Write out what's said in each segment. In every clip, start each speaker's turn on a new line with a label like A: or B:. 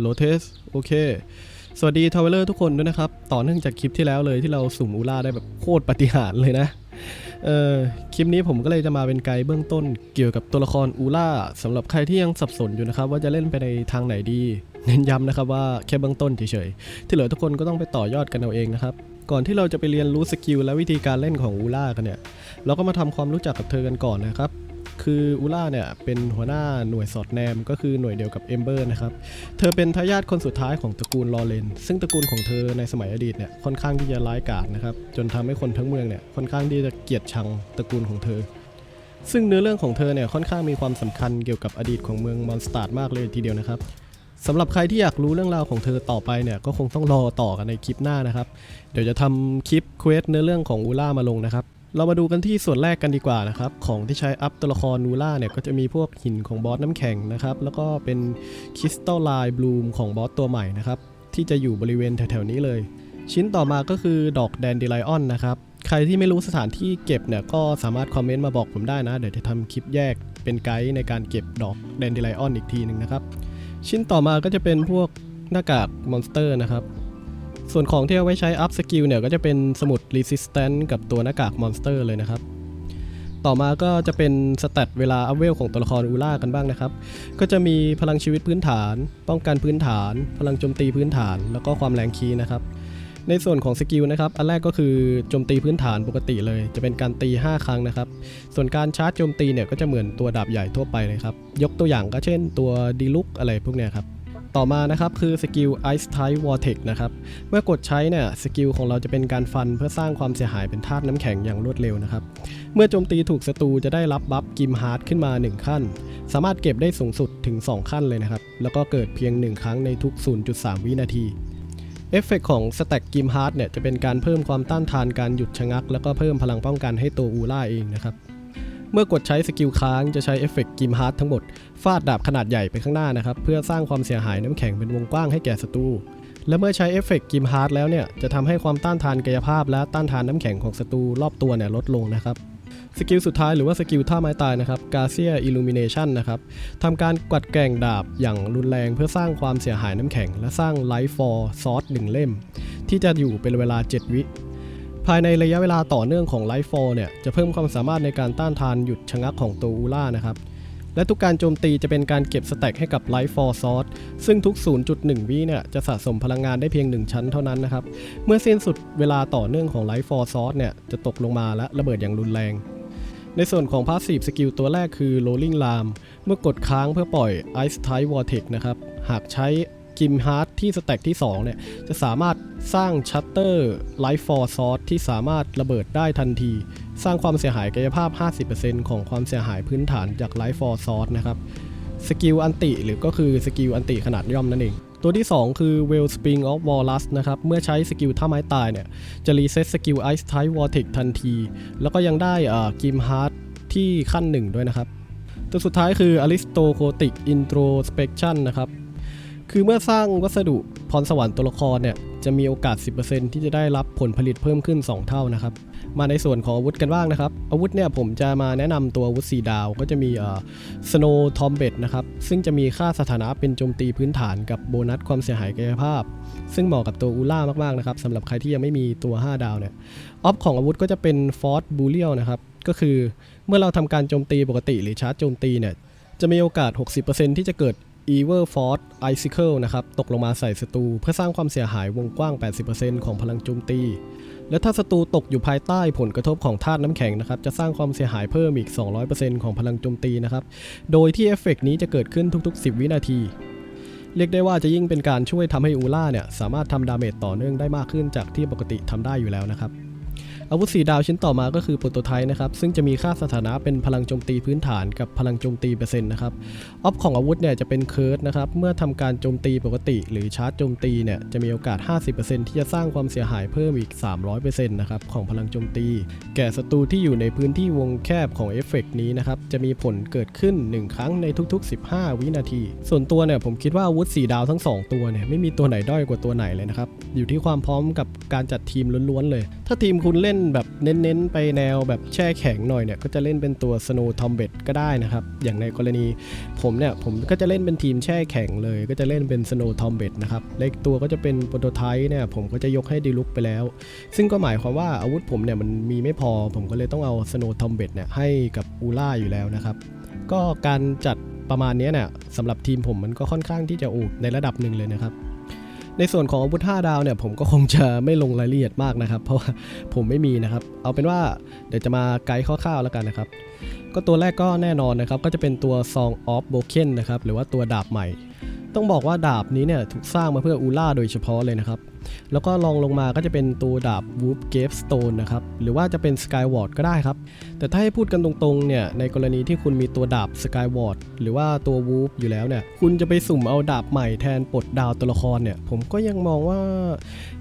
A: โลเทสโอเค สวัสดีทาวเวลเลอร์ทุกคนด้วยนะครับ ต่อเนื่องจากคลิปที่แล้วเลยที่เราสุ่มอูล่าได้แบบโคตรปฏิหารเลยนะ เออคลิปนี้ผมก็เลยจะมาเป็นไกด์เบื้องต้นเกี่ยวกับตัวละครอูล่าสำหรับใครที่ยังสับสนอยู่นะครับ ว่าจะเล่นไปในทางไหนดี เน้นย้ำนะครับว่าแค่เบื้องต้นเฉยๆ ที่เหลือทุกคนก็ต้องไปต่อยอดกันเอาเองนะครับก่อนที่เราจะไปเรียนรู้สกิลและวิธีการเล่นของอูล่ากันเนี่ย เราก็มาทำความรู้จักกับเธอกันก่อนนะครับ คืออูล่าเนี่ยเป็นหัวหน้าหน่วยสอดแนมก็คือหน่วยเดียวกับเอมเบอร์นะครับ เธอเป็นทายาทคนสุดท้ายของตระกูลลอเรนซึ่งตระกูลของเธอในสมัยอดีตเนี่ยค่อนข้างที่จะร้ายกาจนะครับจนทำให้คนทั้งเมืองเนี่ยค่อนข้างที่จะเกลียดชังตระกูลของเธอ ซึ่งเนื้อเรื่องของเธอเนี่ยค่อนข้างมีความสำคัญเกี่ยวกับอดีตของเมืองมอนสตาร์มากเลยทีเดียวนะครับสำหรับใครที่อยากรู้เรื่องราวของเธอต่อไปเนี่ยก็คงต้องรอต่อกันในคลิปหน้านะครับ เดี๋ยวจะทำคลิปเควสเนื้อเรื่องของอูล่ามาลงนะครับ เรามาดูกันที่ส่วนแรกกันดีกว่านะครับ ของที่ใช้อัพตัวละครนูล่าเนี่ยก็จะมีพวกหินของบอสน้ำแข็งนะครับ แล้วก็เป็นคริสตัลไลน์บลูมของบอสตัวใหม่นะครับ ที่จะอยู่บริเวณแถวๆนี้เลย ชิ้นต่อมาก็คือดอกแดนเดไลออนนะครับ ใครที่ไม่รู้สถานที่เก็บเนี่ยก็สามารถคอมเมนต์มาบอกผมได้นะ เดี๋ยวจะทำคลิปแยกเป็นไกด์ในการเก็บดอกแดนเดไลออนอีกทีหนึ่งนะครับ ชิ้นต่อมาก็จะเป็นพวกหน้ากากมอนสเตอร์นะครับ ส่วนของที่เอาไว้ใช้อัพสกิลเนี่ยก็จะเป็นสมุด Resistance กับตัวหน้ากากมอนสเตอร์เลยนะครับ ต่อมาก็จะเป็นสแตทเวลาอัพเวลของตัวละครอูล่ากันบ้างนะครับ ก็จะมีพลังชีวิตพื้นฐาน ป้องกันพื้นฐาน พลังโจมตีพื้นฐาน แล้วก็ความแรงคีนะครับในส่วนของสกิลนะครับ อันแรกก็คือโจมตีพื้นฐานปกติเลย จะเป็นการตี 5 ครั้งนะครับ ส่วนการชาร์จโจมตีเนี่ยก็จะเหมือนตัวดาบใหญ่ทั่วไปเลยครับ ยกตัวอย่างก็เช่นตัวดีลุกอะไรพวกเนี้ยครับ ต่อมานะครับคือสกิล Ice Type Vortex นะครับ เมื่อกดใช้เนี่ยสกิลของเราจะเป็นการฟันเพื่อสร้างความเสียหายเป็นธาตุน้ำแข็งอย่างรวดเร็วนะครับ เมื่อโจมตีถูกศัตรูจะได้รับบัฟกิมฮาร์ดขึ้นมา 1 ขั้น สามารถเก็บได้สูงสุดถึง 2 ขั้นเลยนะครับ แล้วก็เกิดเพียง 1 ครั้งในทุก 0.3 วินาทีเอฟเฟกของสแต็กกิมฮาร์ดเนี่ยจะเป็นการเพิ่มความต้านทานการหยุดชะงัก แล้วก็เพิ่มพลังป้องกันให้ตัวอูล่าเองนะครับ เมื่อกดใช้สกิลค้างจะใช้เอฟเฟกกิมฮาร์ดทั้งหมด ฟาดดาบขนาดใหญ่ไปข้างหน้านะครับ เพื่อสร้างความเสียหายน้ำแข็งเป็นวงกว้างให้แก่ศัตรูและเมื่อใช้เอฟเฟกกิมฮาร์ดแล้วเนี่ยจะทำให้ความต้านทานกายภาพและต้านทานน้ำแข็งของศัตรูรอบตัวเนี่ยลดลงนะครับสกิลสุดท้ายหรือว่าสกิลท่าไม้ตายนะครับกาเซียอิลูมิเนชันนะครับทำการกวัดแก่งดาบอย่างรุนแรงเพื่อสร้างความเสียหายน้ำแข็ง และสร้างไลฟ์ฟอร์ซอสหนึ่งเล่ม ที่จะอยู่เป็นเวลา 7 วิ ภายในระยะเวลาต่อเนื่องของไลฟ์ฟอร์เนี่ยจะเพิ่มความสามารถในการต้านทานหยุดชะงักของตัวอูล่านะครับ และทุกการโจมตีจะเป็นการเก็บสแต็กให้กับไลฟ์ฟอร์ซอสซึ่งทุก 0.1 วิเนี่ยจะสะสมพลังงานได้เพียง 1 ชั้นเท่านั้นนะครับ เมื่อสิ้นสุดเวลาต่อเนื่องของไลฟ์ฟอร์ซอสเนี่ยจะตกลงมาและระเบิดอย่างรุนแรง ในส่วนของพาสซีฟสกิลตัวแรกคือ Rolling Lam เมื่อกดค้างเพื่อปล่อย Ice Type Vortex นะครับหากใช้ กิมฮาร์ดที่สแต็กที่ 2 เนี่ย จะสามารถสร้างชัตเตอร์ไลฟ์ฟอร์ซอสที่สามารถระเบิดได้ทันที สร้างความเสียหายกายภาพ 50%ของความเสียหายพื้นฐานจากไลฟ์ฟอร์ซอสนะครับสกิลอันติหรือก็คือสกิลอันติขนาดย่อมนั่นเอง ตัวที่ 2 คือ Well Spring of Walrus นะครับ เมื่อใช้สกิลท่าไม้ตายเนี่ย จะรีเซ็ตสกิล Ice Type Vortex ทันที แล้วก็ยังได้กิมฮาร์ดที่ขั้นหนึ่งด้วยนะครับ ตัวสุดท้ายคือ Aristocotic Introspection นะครับ คือเมื่อสร้างวัสดุพรสวรรค์ตัวละครเนี่ยจะมีโอกาส 10%ที่จะได้รับผลผลิตเพิ่มขึ้น 2 เท่านะครับ มาในส่วนของอาวุธกันบ้างนะครับ อาวุธเนี่ยผมจะมาแนะนำตัวอาวุธ 4 ดาวก็จะมีเอ่อ Snow t o m b e t นะครับ ซึ่งจะมีค่าสถานะเป็นโจมตีพื้นฐานกับโบนัสความเสียหายกายภาพ ซึ่งเหมาะกับตัวอูล่ามากๆนะครับสำหรับใครที่ยังไม่มีตัว 5 ดาวเนี่ยออฟของอาวุธก็จะเป็น Force b u l l i a l นะครับก็คือเมื่อเราทำการโจมตีปกติหรือชาร์จโจมตีเนี่ยจะมีโอกาส 60%ที่จะเกิด Ever Force Icicle นะครับตกลงมาใส่ศัตรูเพื่อสร้างความเสียหายวงกว้าง 80%ของพลังโจมตี และถ้าศัตรูตกอยู่ภายใต้ผลกระทบของธาตุน้ำแข็งนะครับจะสร้างความเสียหายเพิ่มอีก 200%ของพลังโจมตีนะครับโดยที่เอฟเฟกต์นี้จะเกิดขึ้นทุก ๆ 10 วินาที เรียกได้ว่าจะยิ่งเป็นการช่วยทำให้อูล่าเนี่ยสามารถทำดาเมจต่อเนื่องได้มากขึ้นจากที่ปกติทำได้อยู่แล้วนะครับ อาวุธสีดาวชิ้นต่อมาก็คือโปรโตไทป์นะครับ ซึ่งจะมีค่าสถานะเป็นพลังโจมตีพื้นฐานกับพลังโจมตีเปอร์เซ็นต์นะครับ ออฟของอาวุธเนี่ยจะเป็นเคิร์ดนะครับ เมื่อทำการโจมตีปกติ หรือชาร์จโจมตีเนี่ยจะมีโอกาส 50%ที่จะสร้างความเสียหายเพิ่มอีก 300%นะครับของพลังโจมตี แก่ศัตรูที่อยู่ในพื้นที่วงแคบของเอฟเฟกต์นี้นะครับจะมีผลเกิดขึ้น 1 ครั้งในทุก ๆ 15 วินาที ส่วนตัวเนี่ยผมคิดว่าอาวุธสีดาวทั้ง 2 ตัวเนี่ยไม่มีตัวไหนด้อยกว่าตัวไหนเลยนะครับอยู่ที่ความพร้อมกับการจัดทีมล้วนๆเลย ถ้าทีมคุณเล่นแบบเน้นๆ ไปแนวแบบแช่แข็งหน่อยเนี่ย ก็จะเล่นเป็นตัว Snow t o m b e t ก็ได้นะครับ อย่างในกรณีผมเนี่ย ผมก็จะเล่นเป็นทีมแช่แข็งเลย ก็จะเล่นเป็น Snow t o m b e t นะครับเล็กตัวก็จะเป็นโปรโตไทป์เนี่ย ผมก็จะยกให้ดีลุกไปแล้ว ซึ่งก็หมายความว่าอาวุธผมเนี่ยมันมีไม่พอ ผมก็เลยต้องเอา Snow t o m b e t เนี่ยให้กับอูล่าอยู่แล้วนะครับ ก็การจัดประมาณนี้เนี่ยสำหรับทีมผมมันก็ค่อนข้างที่จะอูในระดับหนึ่งเลยนะครับ ในส่วนของอาวุธ5ดาวเนี่ยผมก็คงจะไม่ลงรายละเอียดมากนะครับ เพราะว่าผมไม่มีนะครับ เอาเป็นว่าเดี๋ยวจะมาไกด์คร่าวๆแล้วกันนะครับ ก็ตัวแรกก็แน่นอนนะครับ ก็จะเป็นตัว Song of Broken นะครับ หรือว่าตัวดาบใหม่ ต้องบอกว่าดาบนี้เนี่ยถูกสร้างมาเพื่ออูล่าโดยเฉพาะเลยนะครับ แล้วก็ลองลงมาก็จะเป็นตัวดาบ Whoop Gave Stone นะครับหรือว่าจะเป็น Skyward ก็ได้ครับ แต่ถ้าให้พูดกันตรงๆเนี่ยในกรณีที่คุณมีตัวดาบ Skyward หรือว่าตัว Whoop อยู่แล้วเนี่ยคุณจะไปสุ่มเอาดาบใหม่แทนปลดดาวตัวละครเนี่ยผมก็ยังมองว่า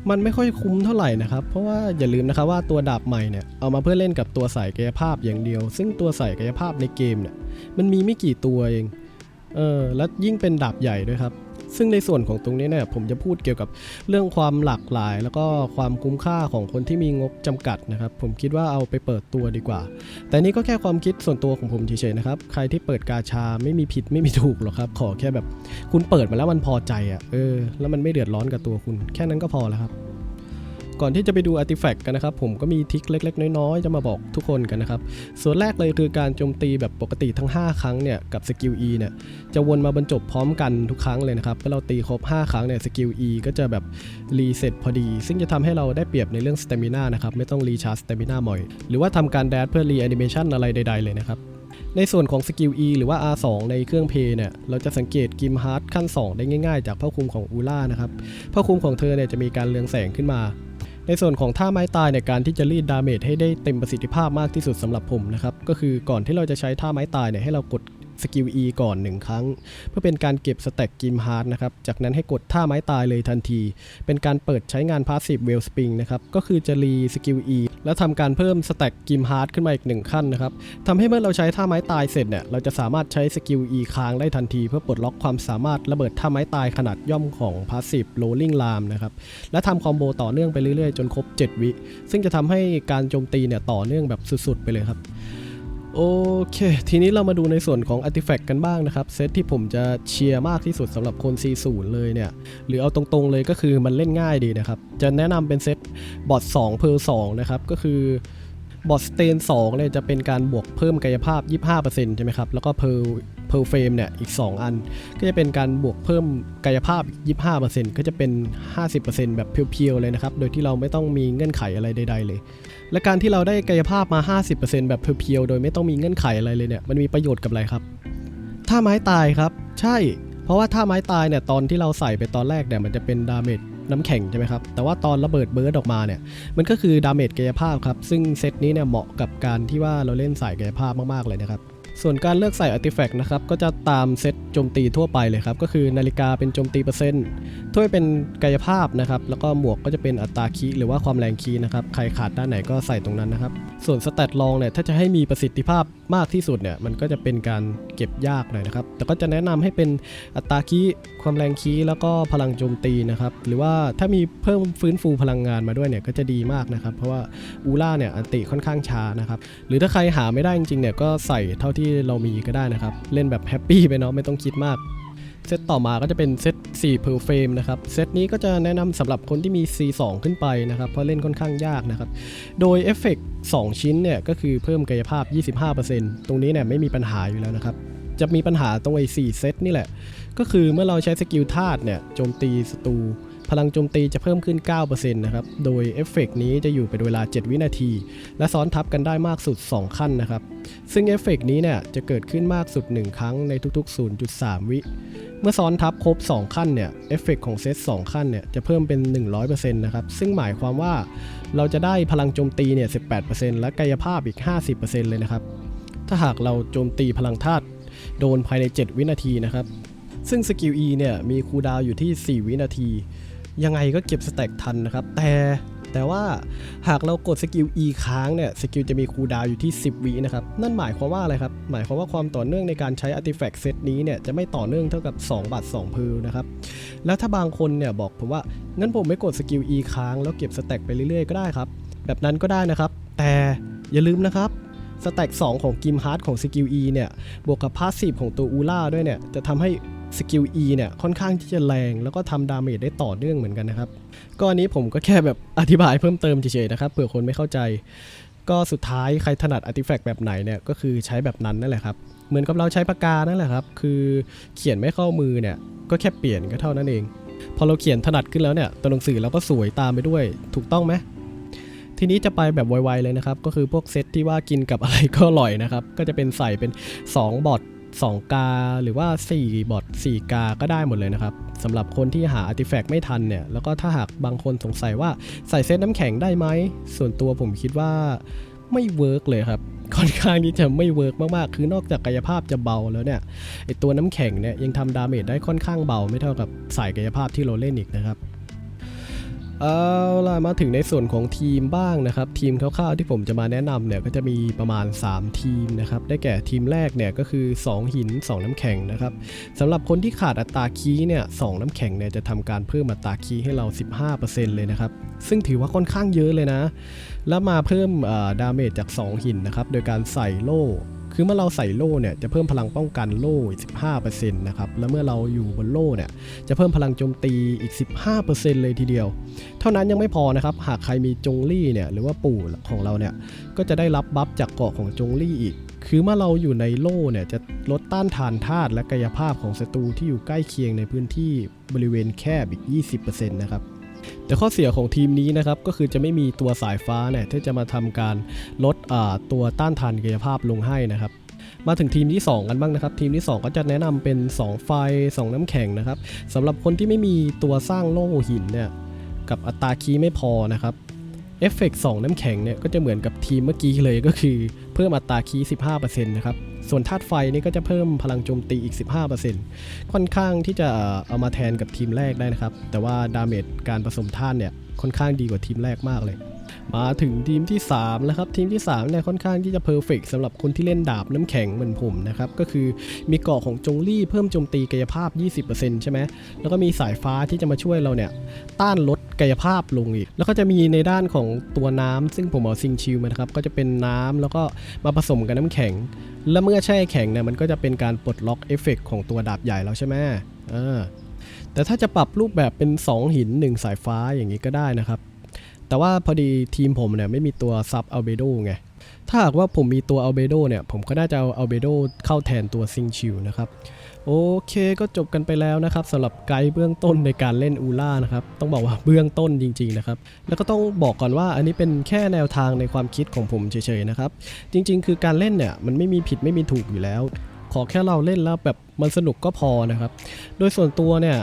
A: มันไม่ค่อยคุ้มเท่าไหร่นะครับเพราะว่าอย่าลืมนะครับว่าตัวดาบใหม่เนี่ยเอามาเพื่อเล่นกับตัวสายกายภาพอย่างเดียว ซึ่งตัวสายกายภาพในเกมเนี่ยมันมีไม่กี่ตัวเองเออแล้วยิ่งเป็นดาบใหญ่ด้วยครับ ซึ่งในส่วนของตรงนี้เนี่ยผมจะพูดเกี่ยวกับเรื่องความหลากหลาย แล้วก็ความคุ้มค่าของคนที่มีงบจำกัดนะครับผมคิดว่าเอาไปเปิดตัวดีกว่า แต่นี่ก็แค่ความคิดส่วนตัวของผมเฉยๆนะครับใครที่เปิดกาชาไม่มีผิดไม่มีถูกหรอกครับ ขอแค่แบบ คุณเปิดมาแล้วมันพอใจอะ่ะเออแล้วมันไม่เดือดร้อนกับตัวคุณ แค่นั้นก็พอแล้วครับ ก่อนที่จะไปดูอาร์ติแฟกต์กันนะครับ ผมก็มีทิคเล็ก ๆ น้อยๆ จะมาบอกทุกคนกันนะครับ ส่วนแรกเลยคือการโจมตีแบบปกติทั้ง 5 ครั้งเนี่ยกับสกิล E เนี่ยจะวนมาบรรจบพร้อมกันทุกครั้งเลยนะครับเมื่อเราตีครบ 5 ครั้งเนี่ยสกิล E ก็จะแบบรีเซ็ตพอดี ซึ่งจะทำให้เราได้เปรียบในเรื่องสเตมินานะครับไม่ต้องรีชาร์จสเตมินาบ่อย หรือว่าทำการแดดเพื่อรีแอนิเมชันอะไรใด ๆ เลยนะครับในส่วนของสกิล E หรือว่า R2 ในเครื่องเพย์เนี่ย เราจะสังเกตกิมฮาร์ดขั้น 2 ได้ง่ายๆ จากผ้าคลุมของอูล่านะครับผ้าคลุมของเธอเนี่ยจะมีการเรืองแสงขึ้นมา ในส่วนของท่าไม้ตายในการที่จะรีดดาเมจให้ได้เต็มประสิทธิภาพมากที่สุดสำหรับผมนะครับก็คือก่อนที่เราจะใช้ท่าไม้ตายเนี่ยให้เรากด สกิล E ก่อน 1 ครั้ง เพื่อเป็นการเก็บสแต็กกิมฮาร์ดนะครับ จากนั้นให้กดท่าไม้ตายเลยทันที เป็นการเปิดใช้งานพาสซีฟเวลสปริงนะครับ ก็คือจะรีสกิล E แล้วทำการเพิ่มสแต็กกิมฮาร์ดขึ้นมาอีกหนึ่งขั้นนะครับทำให้เมื่อเราใช้ท่าไม้ตายเสร็จเนี่ย เราจะสามารถใช้สกิล E ค้างได้ทันที เพื่อปลดล็อกความสามารถระเบิดท่าไม้ตายขนาดย่อมของ Passive Rolling Lam นะครับ และทำคอมโบต่อเนื่องไปเรื่อยๆ จนครบ 7 วิ ซึ่งจะทำให้การโจมตีเนี่ยต่อเนื่องแบบสุดๆ ไปเลยครับ โอเค ทีนี้เรามาดูในส่วนของ Artifact กันบ้างนะครับ เซตที่ผมจะเชียร์มากที่สุดสำหรับคน C0 เลยเนี่ย หรือเอาตรงๆเลยก็คือมันเล่นง่ายดีนะครับ จะแนะนำเป็นเซตบอท2เพอร์2นะครับ ก็คือบอทสเตน2เนี่ยจะเป็นการบวกเพิ่มกายภาพ 25%ใช่ไหมครับ แล้วก็เพอร์ เพอร์เฟมเนี่ยอีก 2 อัน ก็จะเป็นการบวกเพิ่มกายภาพอีก25%ก็จะเป็น 50%แบบเพียวๆเลยนะครับ โดยที่เราไม่ต้องมีเงื่อนไขอะไรใด ๆ เลย และการที่เราได้กายภาพมา 50%แบบเพียวๆโดยไม่ต้องมีเงื่อนไขอะไรเลยเนี่ยมันมีประโยชน์กับอะไรครับท่าไม้ตายครับ ใช่ เพราะว่าท่าไม้ตายเนี่ยตอนที่เราใส่ไปตอนแรกเนี่ยมันจะเป็นดาเมจน้ำแข็งใช่ไหมครับ แต่ว่าตอนระเบิดเบิร์ดออกมาเนี่ย มันก็คือดาเมจกายภาพครับ ซึ่งเซตนี้เนี่ยเหมาะกับการที่ว่าเราเล่นสายกายภาพมาก ๆ เลยนะครับ ส่วนการเลือกใส่อาร์ติแฟกต์นะครับก็จะตามเซตโจมตีทั่วไปเลยครับ ก็คือนาฬิกาเป็นโจมตีเปอร์เซ็นต์ถ้วยเป็นกายภาพนะครับ แล้วก็หมวกก็จะเป็นอัตราคีย์หรือว่าความแรงคีย์นะครับ ใครขาดด้านไหนก็ใส่ตรงนั้นนะครับ ส่วนสเตตลองเนี่ยถ้าจะให้มีประสิทธิภาพ มากที่สุดเนี่ยมันก็จะเป็นการเก็บยากหน่อยนะครับ แต่ก็จะแนะนำให้เป็นอัตราคีความแรงคีแล้วก็พลังโจมตีนะครับ หรือว่าถ้ามีเพิ่มฟื้นฟูพลังงานมาด้วยเนี่ยก็จะดีมากนะครับ เพราะว่าอูล่าเนี่ยอันติค่อนข้างช้านะครับ หรือถ้าใครหาไม่ได้จริงๆเนี่ยก็ใส่เท่าที่เรามีก็ได้นะครับ เล่นแบบแฮปปี้ไปเนาะไม่ต้องคิดมาก เซตต่อมาก็จะเป็นเซต4 per frame นะครับ เซตนี้ก็จะแนะนำสำหรับคนที่มี C2 ขึ้นไปนะครับ เพราะเล่นค่อนข้างยากนะครับ โดยเอฟเฟกต์2ชิ้นเนี่ยก็คือเพิ่มกายภาพ 25%ตรงนี้เนี่ยไม่มีปัญหาอยู่แล้วนะครับ จะมีปัญหาตรงไอ้4เซตนี่แหละ ก็คือเมื่อเราใช้สกิลธาตุเนี่ยโจมตีศัตรู พลังโจมตีจะเพิ่มขึ้น 9%นะครับ โดยเอฟเฟกต์นี้จะอยู่เป็นเวลา 7 วินาที และซ้อนทับกันได้มากสุด 2 ขั้นนะครับ ซึ่งเอฟเฟกต์นี้เนี่ยจะเกิดขึ้นมากสุด 1 ครั้งในทุกๆ 0.3 วิ เมื่อซ้อนทับครบ 2 ขั้นเนี่ยเอฟเฟกต์ของเซต2ขั้นเนี่ยจะเพิ่มเป็น 100%นะครับ ซึ่งหมายความว่าเราจะได้พลังโจมตีเนี่ย 18%และกายภาพอีก 50%เลยนะครับ ถ้าหากเราโจมตีพลังธาตุโดนภายใน 7 วินาทีนะครับซึ่งสกิล E เนี่ยมีคูลดาวอยู่ที่ 4 วินาที ยังไงก็เก็บสแต็กทันนะครับ แต่แต่ว่าหากเรากดสกิล E ค้างเนี่ยสกิลจะมีคูลดาวอยู่ที่ 10วินะครับ นั่นหมายความว่าอะไรครับ หมายความว่าความต่อเนื่องในการใช้อาร์ติแฟกต์เซตนี้เนี่ยจะไม่ต่อเนื่องเท่ากับ 2 บาท2พือนะครับ แล้วถ้าบางคนเนี่ยบอกผมว่างั้นผมไม่กดสกิล E ค้างแล้วเก็บสแต็กไปเรื่อยๆก็ได้ครับ แบบนั้นก็ได้นะครับ แต่อย่าลืมนะครับสแต็ก2ของกิมฮาร์ดของสกิล E เนี่ยบวกกับพาสซีฟของตัวอูล่าด้วยเนี่ยจะทำให้ สกิล E เนี่ยค่อนข้างที่จะแรงแล้วก็ทำดาเมจได้ต่อเนื่องเหมือนกันนะครับ ก็อันนี้ผมก็แค่แบบอธิบายเพิ่มเติมเฉยๆนะครับเผื่อคนไม่เข้าใจ ก็สุดท้ายใครถนัดอาร์ติแฟกต์แบบไหนเนี่ยก็คือใช้แบบนั้นนั่นแหละครับ เหมือนกับเราใช้ปากกานั่นแหละครับ คือเขียนไม่เข้ามือเนี่ยก็แค่เปลี่ยนก็เท่านั้นเอง พอเราเขียนถนัดขึ้นแล้วเนี่ยตัวหนังสือเราก็สวยตามไปด้วย ถูกต้องไหมทีนี้จะไปแบบไวๆเลยนะครับ ก็คือพวกเซตที่ว่ากินกับอะไรก็อร่อยนะครับ ก็จะเป็นใส่เป็น 2 บอท 2 กาหรือว่า 4 บอท4กาก็ได้หมดเลยนะครับสำหรับคนที่หาอาร์ติแฟกต์ไม่ทันเนี่ย แล้วก็ถ้าหากบางคนสงสัยว่าใส่เซตน้ำแข็งได้ไหม ส่วนตัวผมคิดว่าไม่เวิร์กเลยครับ ค่อนข้างที่จะไม่เวิร์กมากๆ คือนอกจากกายภาพจะเบาแล้วเนี่ยไอตัวน้ำแข็งเนี่ยยังทำดาเมจได้ค่อนข้างเบาไม่เท่ากับสายกายภาพที่เราเล่นอีกนะครับ เอาล่ะมาถึงในส่วนของทีมบ้างนะครับ ทีมคร่าวๆที่ผมจะมาแนะนำเนี่ยก็จะมีประมาณ 3 ทีมนะครับได้แก่ทีมแรกเนี่ยก็คือ 2 หิน 2 น้ำแข็งนะครับสำหรับคนที่ขาดอัตราคีเนี่ยสน้ำแข็งเนี่ยจะทำการเพิ่มอัตราคีให้เรา 15%เลยนะครับ ซึ่งถือว่าค่อนข้างเยอะเลยนะ แล้วมาเพิ่มดาเมจจาก 2 หินนะครับโดยการใส่โล่ คือเมื่อเราใส่โล่เนี่ยจะเพิ่มพลังป้องกันโล่อีก 15%นะครับ แล้วเมื่อเราอยู่บนโล่เนี่ยจะเพิ่มพลังโจมตีอีก 15%เลยทีเดียว เท่านั้นยังไม่พอนะครับ หากใครมีจงลี่เนี่ยหรือว่าปู่ของเราเนี่ยก็จะได้รับบัฟจากเกาะของจงลี่อีก คือเมื่อเราอยู่ในโล่เนี่ยจะลดต้านทานธาตุและกายภาพของศัตรูที่อยู่ใกล้เคียงในพื้นที่บริเวณแคบอีก 20%นะครับ แต่ข้อเสียของทีมนี้นะครับก็คือจะไม่มีตัวสายฟ้าเนี่ยที่จะมาทำการลดอ่าตัวต้านทานกายภาพลงให้นะครับมาถึงทีมที่ 2 กันบ้างนะครับ ทีมที่ 2 ก็จะแนะนำเป็น 2 ไฟ 2 น้ำแข็งนะครับสำหรับคนที่ไม่มีตัวสร้างโล่หินเนี่ยกับอัตราคีย์ไม่พอนะครับเอฟเฟกต์2น้ำแข็งเนี่ยก็จะเหมือนกับทีมเมื่อกี้เลยก็คือเพิ่มอัตราคีย์15%นะครับ ส่วนธาตุไฟนี่ก็จะเพิ่มพลังโจมตีอีก 15%ค่อนข้างที่จะเอามาแทนกับทีมแรกได้นะครับ แต่ว่าดาเมจการผสมธาตุเนี่ยค่อนข้างดีกว่าทีมแรกมากเลย มาถึงทีมที่3แล้วครับทีมที่3เนี่ยค่อนข้างที่จะเพอร์เฟกสำหรับคนที่เล่นดาบน้ำแข็งเหมือนผมนะครับก็คือมีเกาะของจงลี่เพิ่มโจมตีกายภาพ 20%ใช่ไหมแล้วก็มีสายฟ้าที่จะมาช่วยเราเนี่ยต้านลดกายภาพลงอีก แล้วก็จะมีในด้านของตัวน้ำซึ่งผมเอาซิงชิลมานะครับก็จะเป็นน้ำแล้วก็มาผสมกับน้ำแข็ง แล้วเมื่อแช่แข็งเนี่ยมันก็จะเป็นการปลดล็อกเอฟเฟกของตัวดาบใหญ่แล้วใช่ไหมเออแต่ถ้าจะปรับรูปแบบเป็น 2 หิน 1 สายฟ้าอย่างนี้ก็ได้นะครับ แต่ว่าพอดีทีมผมเนี่ยไม่มีตัวซับอัลเบโดไง ถ้าหากว่าผมมีตัวอัลเบโดเนี่ยผมก็น่าจะเอาอัลเบโดเข้าแทนตัวซิงชิลนะครับ โอเคก็จบกันไปแล้วนะครับสำหรับไกด์เบื้องต้นในการเล่นอูล่านะครับ ต้องบอกว่าเบื้องต้นจริงๆนะครับ แล้วก็ต้องบอกก่อนว่าอันนี้เป็นแค่แนวทางในความคิดของผมเฉยๆนะครับ จริงๆ คือการเล่นเนี่ยมันไม่มีผิดไม่มีถูกอยู่แล้ว ขอแค่เราเล่นแล้วแบบมันสนุกก็พอนะครับ โดยส่วนตัวเนี่ย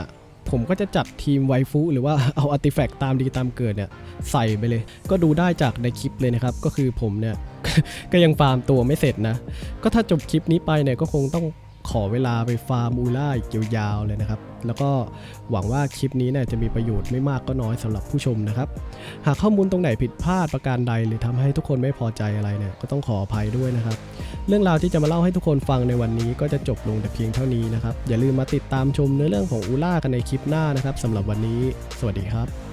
A: ผมก็จะจัดทีมไวฟูหรือว่าเอาอาร์ติแฟกต์ตามดีตามเกิดเนี่ยใส่ไปเลย ก็ดูได้จากในคลิปเลยนะครับ ก็คือผมเนี่ยก็ยังฟาร์มตัวไม่เสร็จนะ ก็ถ้าจบคลิปนี้ไปเนี่ยก็คงต้อง ขอเวลาไปฟาร์มอูล่าอีกยาวๆเลยนะครับ แล้วก็หวังว่าคลิปนี้เนี่ยจะมีประโยชน์ไม่มากก็น้อยสำหรับผู้ชมนะครับ หากข้อมูลตรงไหนผิดพลาดประการใด หรือทำให้ทุกคนไม่พอใจอะไรเนี่ยก็ต้องขออภัยด้วยนะครับ เรื่องราวที่จะมาเล่าให้ทุกคนฟังในวันนี้ก็จะจบลงแต่เพียงเท่านี้นะครับ อย่าลืมมาติดตามชมเนื้อเรื่องของอูล่ากันในคลิปหน้านะครับสำหรับวันนี้ สวัสดีครับ